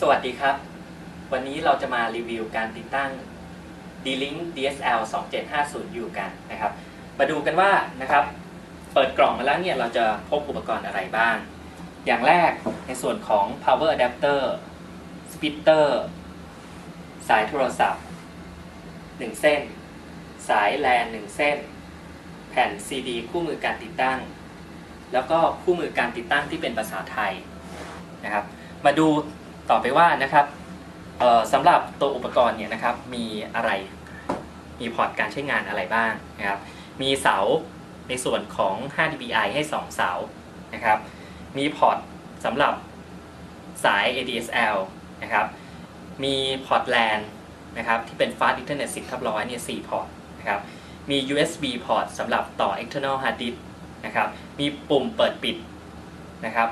สวัสดีครับ วันนี้เราจะมารีวิวการติดตั้ง D-Link DSL 2750U กันนะครับ มาดูกันว่านะครับ เปิดกล่องมาแล้วเนี่ยเราจะพบอุปกรณ์อะไรบ้าง อย่างแรกในส่วนของ power adapter splitter สายโทรศัพท์ 1 เส้น สายแลน1เส้น แผ่น CD คู่มือการติดตั้ง แล้วก็คู่มือการติดตั้งที่เป็นภาษาไทยนะครับ มาดู ต่อไปว่านะครับสำหรับตัวอุปกรณ์เนี่ยนะครับมีอะไรมีพอร์ตการใช้งานอะไรบ้างนะครับมีเสาในส่วนของ 5 dBi ให้ 2 เสานะครับมีพอร์ตสำหรับสาย ADSL นะครับมีพอร์ต LAN นะครับที่เป็น Fast Ethernet 10ทับร้อยเนี่ย4พอร์ตนะครับมี USB พอร์ตสำหรับต่อ external hard disk นะครับมีปุ่มเปิดปิดนะครับ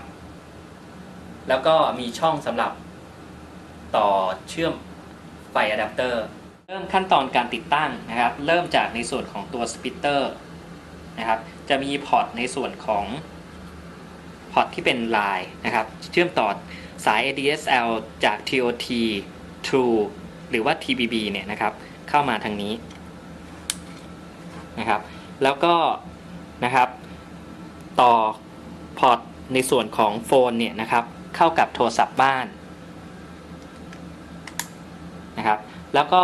แล้วก็มีช่องสำหรับ ต่อเชื่อมไฟอะแดปเตอร์เริ่มขั้นตอนการติดตั้งนะครับ เริ่มจากในส่วนของตัวสปิเตอร์นะครับ จะมีพอร์ตในส่วนของพอร์ตที่เป็นลายนะครับ เชื่อมต่อสาย ADSL จาก TOT True หรือว่า TBB เนี่ยนะครับ เข้ามาทางนี้นะครับ แล้วก็นะครับ ต่อพอร์ตในส่วนของโฟนเนี่ยนะครับ เข้ากับโทรศัพท์บ้าน นะครับ แล้วก็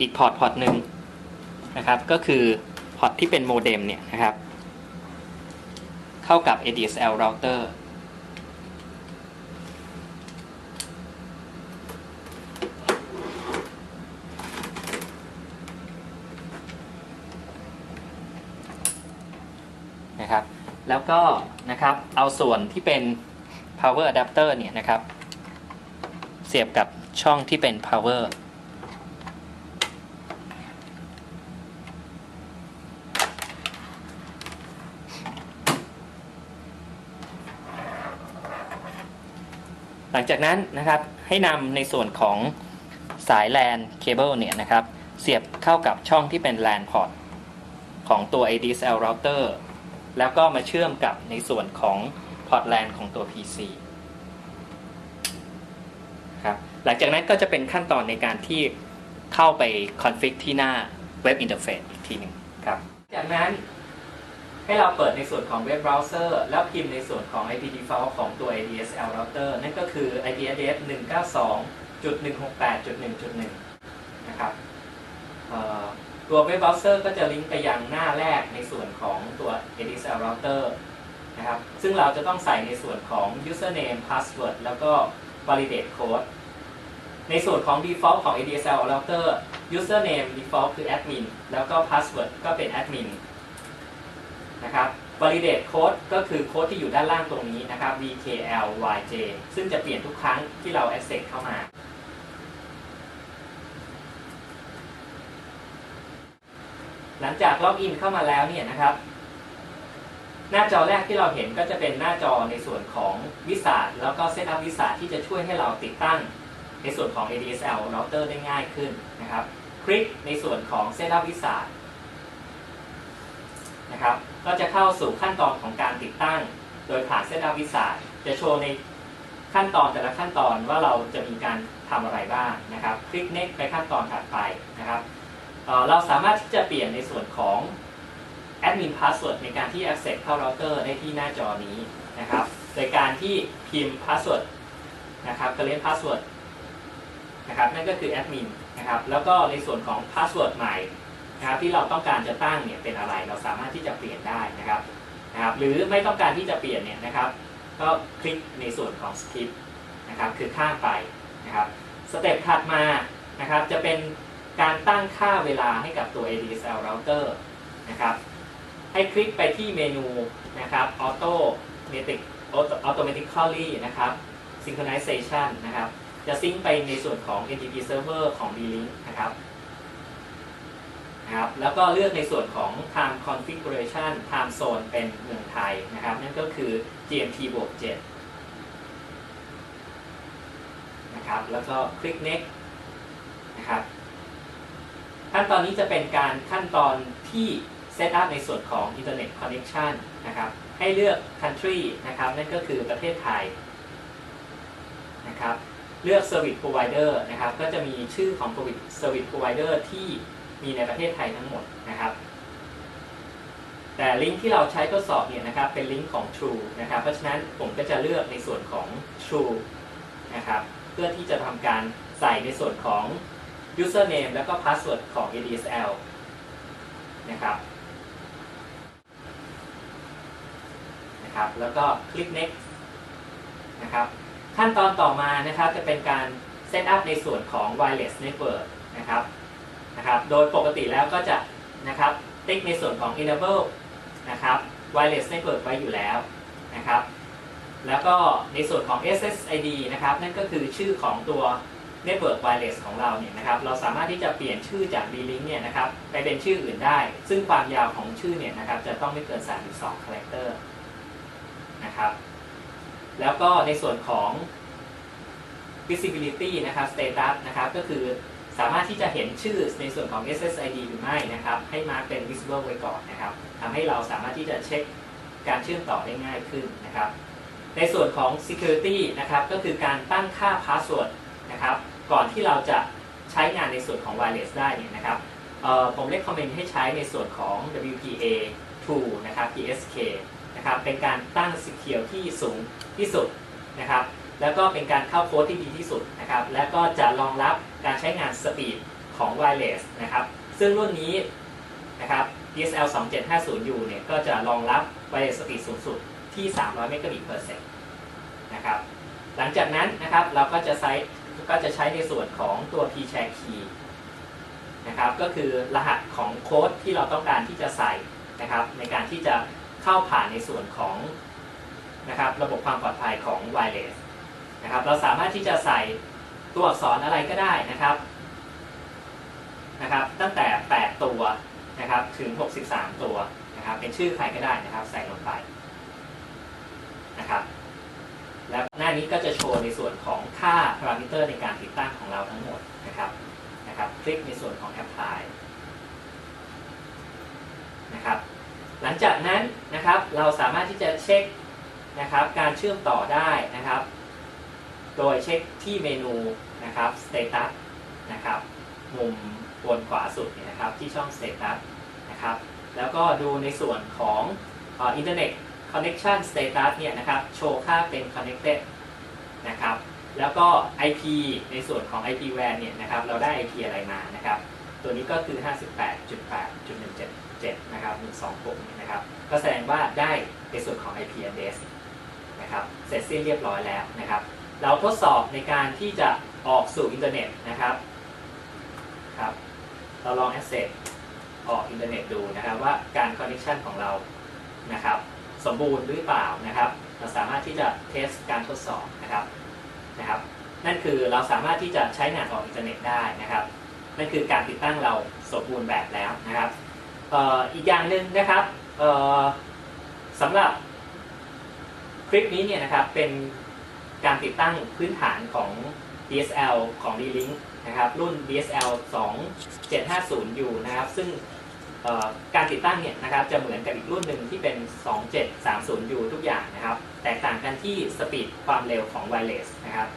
อีกพอร์ตพอร์ตหนึ่งนะครับ ก็คือพอร์ตที่เป็นโมเด็มเนี่ยนะครับ เข้ากับ ADSL router นะครับ แล้วก็นะครับเอาส่วนที่เป็น power adapter เนี่ยนะครับ เสียบกับ ช่องที่เป็น power หลังจากนั้นนะครับให้นำในส่วนของสาย LAN cable เนี่ยนะครับ เสียบเข้ากับช่องที่เป็น LAN port ของตัว ADSL router แล้วก็มาเชื่อมกับในส่วนของพอร์ตแลนของตัว PC ครับ หลังจากนั้นก็จะเป็นขั้นตอนในการที่เข้าไปคอนฟิกที่หน้าเว็บอินเทอร์เฟซอีกทีหนึ่งครับ จากนั้นให้เราเปิดในส่วนของเว็บเบราว์เซอร์แล้วพิมพ์ในส่วนของ IP default ของตัว ADSL router นั่นก็คือ IP address 192.168.1.1 นะครับตัวเว็บเบราว์เซอร์ก็จะลิงก์ไปยังหน้าแรกในส่วนของตัว ADSL router นะครับ ซึ่งเราจะต้องใส่ในส่วนของ username password แล้วก็ validate code ในส่วนของ default ของ ADSL router username default คือ admin แล้วก็ password ก็เป็น admin นะครับ validate code ก็คือโค้ดที่อยู่ด้านล่างตรงนี้นะครับ vklyj ซึ่งจะเปลี่ยนทุกครั้งที่เรา access เข้ามา หลังจากล็อกอินเข้ามาแล้วเนี่ยนะครับ หน้าจอแรกที่เราเห็นก็จะเป็นหน้าจอในส่วนของวิสาแล้วก็เซตอัพวิสาที่จะช่วยให้เราติดตั้ง ในส่วนของ ADSL router ได้ง่ายขึ้นนะครับ คลิกในส่วนของเซตอัพวิสานะครับ ก็จะเข้าสู่ขั้นตอนของการติดตั้ง โดยผ่านเซตอัพวิสาจะโชว์ในขั้นตอนแต่ละขั้นตอนว่าเราจะมีการทำอะไรบ้างนะครับ คลิก next ไปขั้นตอนถัดไปนะครับเเราสามารถที่จะเปลี่ยนในส่วนของ admin password ในการที่ access เข้า router ได้ที่หน้าจอนี้นะครับ โดยการที่พิมพ์ password นะครับ current password นะครับนั่นก็คือ admin นนะครับแล้วก็ในส่วนของ password ใหม่นะครับที่เราต้องการจะตั้งเนี่ยเป็นอะไรเราสามารถที่จะเปลี่ยนได้นะครับนะครับ หรือไม่ต้องการที่จะเปลี่ยนเนี่ยนะครับ ก็คลิกในส่วนของ skip นะครับคือข้ามไปนะครับสเต็ปถัดมานะครับจะเป็นการตั้งค่าเวลาให้กับตัว ADSL router นะครับให้คลิกไปที่เมนูนะครับ automatic automatically นะครับ synchronization นะครับ จะซิงไปในส่วนของ NTP server ของ D-Link นะครับนะครับ แล้วก็เลือกในส่วนของ time configuration time zone เป็นเมืองไทยนะครับ นั่นก็คือ GMT บวก7นะครับ แล้วก็คลิก next นะครับ ขั้นตอนนี้จะเป็นการขั้นตอนที่เซตอัพในส่วนของ Internet Connection นะครับ ให้เลือก Country นะครับ นั่นก็คือประเทศไทยนะครับ เลือก Service Provider นะครับ ก็จะมีชื่อของ Service Provider ที่มีในประเทศไทยทั้งหมดนะครับ แต่ลิงก์ที่เราใช้ทดสอบเนี่ยนะครับ เป็นลิงก์ของ True นะครับ เพราะฉะนั้นผมก็จะเลือกในส่วนของ True นะครับ เพื่อที่จะทำการใส่ในส่วนของ username แล้วก็ password ของ ADSL นะครับนะครับ แล้วก็คลิก next นะครับ ขั้นตอนต่อมานะครับจะเป็นการ set up ในส่วนของ wireless network นะครับนะครับ โดยปกติแล้วก็จะนะครับติ๊กในส่วนของ enable นะครับ wireless network ไว้อยู่แล้วนะครับ แล้วก็ในส่วนของ SSID นะครับ นั่นก็คือชื่อของตัว Network Wireless ของเราเนี่ยนะครับ เราสามารถที่จะเปลี่ยนชื่อจาก D-Link เนี่ยนะครับไปเป็นชื่ออื่นได้ ซึ่งความยาวของชื่อเนี่ยนะครับจะต้องไม่เกิน 32คาแรคเตอร์นะครับ แล้วก็ในส่วนของ visibility นะครับ status นะครับก็คือสามารถที่จะเห็นชื่อในส่วนของ SSID หรือไม่นะครับ ให้มาร์กเป็น visible ไว้ก่อนนะครับทำให้เราสามารถที่จะเช็คการเชื่อมต่อได้ง่ายขึ้นนะครับ ในส่วนของ security นะครับก็คือการตั้งค่า password นะครับก่อนที่เราจะใช้งานในส่วนของ wireless ได้เนี่ยนะครับผมเล็กคอมเมนต์ให้ใช้ในส่วนของ WPA 2 นะครับ PSK นะครับเป็นการตั้ง secure ที่สูงที่สุดนะครับแล้วก็เป็นการเข้าโค้ดที่ดีที่สุดนะครับแล้วก็จะรองรับการใช้งานสปีดของ wireless นะครับซึ่งรุ่นนี้นะครับ DSL 2750U เนี่ยก็จะรองรับ wireless สปีดสูงสุดที่ 300 Mbps per sec นะครับหลังจากนั้นนะครับเราก็จะใช้ก็จะใช้ในส่วนของตัว p-share key นะครับก็คือรหัสของโค้ดที่เราต้องการที่จะใส่นะครับในการที่จะ เข้าผ่านในส่วนของนะครับระบบความปลอดภัยของ wireless นะครับเราสามารถที่จะใส่ตัวอักษรอะไรก็ได้นะครับนะครับ ตั้งแต่ 8 ตัวนะครับถึง 63 ตัวนะครับเป็นชื่อใครก็ได้นะครับ ใส่ลงไปนะครับแล้วหน้านี้ก็จะโชว์ในส่วนของค่าพารามิเตอร์ในการติดตั้งของเราทั้งหมดนะครับนะครับ คลิกในส่วนของ Apply นะครับหลังจากนั้น นะครับ เราสามารถที่จะเช็คนะครับการเชื่อมต่อได้นะครับ โดยเช็คที่เมนูนะครับ Status นะครับมุมบนขวาสุดเนี่ยนะครับที่ช่อง Status นะครับแล้วก็ดูในส่วนของอินเทอร์เน็ต connection status เนี่ยนะครับโชว์ค่าเป็น connected นะครับแล้วก็ IP ในส่วนของ IP WAN เนี่ยนะครับเราได้ IP อะไรมานะครับตัวนี้ก็คือ7นะครับ126เนี่ยนะครับ ก็แสดงว่าได้ในส่วนของ IP address นะครับ เสร็จสิ้นเรียบร้อยแล้วนะครับ เราทดสอบในการที่จะออกสู่อินเทอร์เน็ตนะครับครับ เราลอง access ออกอินเทอร์เน็ตดูนะครับว่าการ connection ของเรานะครับ สมบูรณ์หรือเปล่านะครับ เราสามารถที่จะเทสการทดสอบนะครับนะครับ นั่นคือเราสามารถที่จะใช้งานออกอินเทอร์เน็ตได้นะครับนั่นคือการติดตั้งเราสมบูรณ์แบบแล้วนะครับ อีกอย่างหนึ่งนะครับสำหรับคลิปนี้เนี่ยนะครับเป็นการติดตั้งพื้นฐานของ DSL ของ D-Link นะครับรุ่น DSL 2750U นะครับซึ่งการติดตั้งเนี่ยนะครับจะเหมือนกับอีกรุ่นหนึ่งที่เป็น 2730U ทุกอย่างนะครับ แตกต่างกันที่สปีดความเร็วของ wireless นะครับ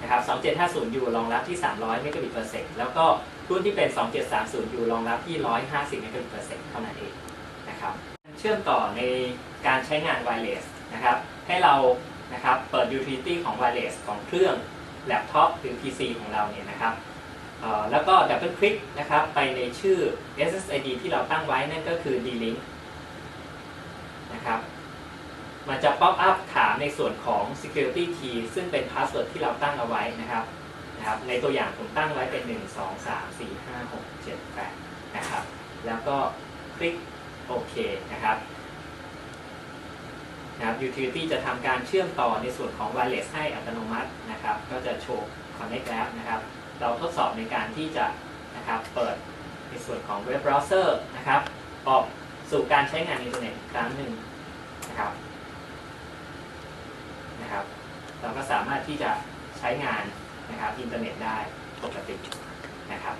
นะครับ 2750U รองรับที่ 300 Mbps per sec แล้วก็รุ่นที่เป็น 2730U รองรับที่ 150 Mbps per sec เซ็นต์เท่านั้นเองนะครับเชื่อมต่อในการใช้งาน wireless นะครับให้เรานะครับเปิด utility ของ wireless ของเครื่องแล็ปท็อปหรือ PC ของเราเนี่ยนะครับแล้วก็ดับเบิลคลิกนะครับไปในชื่อ SSID ที่เราตั้งไว้นั่นก็คือ D-Link นะครับ มันจะป๊อปอัพถามในส่วนของ Security Key ซึ่งเป็นพาสเวิร์ดที่เราตั้งเอาไว้นะครับนะครับ ในตัวอย่างผมตั้งไว้เป็น 1 2 3 4 5 6 7 8 นะครับ แล้วก็คลิกโอเคนะครับนะครับ Utility จะทำการเชื่อมต่อในส่วนของ Wireless ให้อัตโนมัตินะครับ ก็จะโชว์ Connect แล้วนะครับ เราทดสอบในการที่จะนะครับเปิดในส่วนของเว็บเบราว์เซอร์นะครับ ออกสู่การใช้งานอินเทอร์เน็ตครั้งหนึ่งนะครับ เราก็สามารถที่จะใช้งานนะครับอินเทอร์เน็ตได้ปกตินะครับ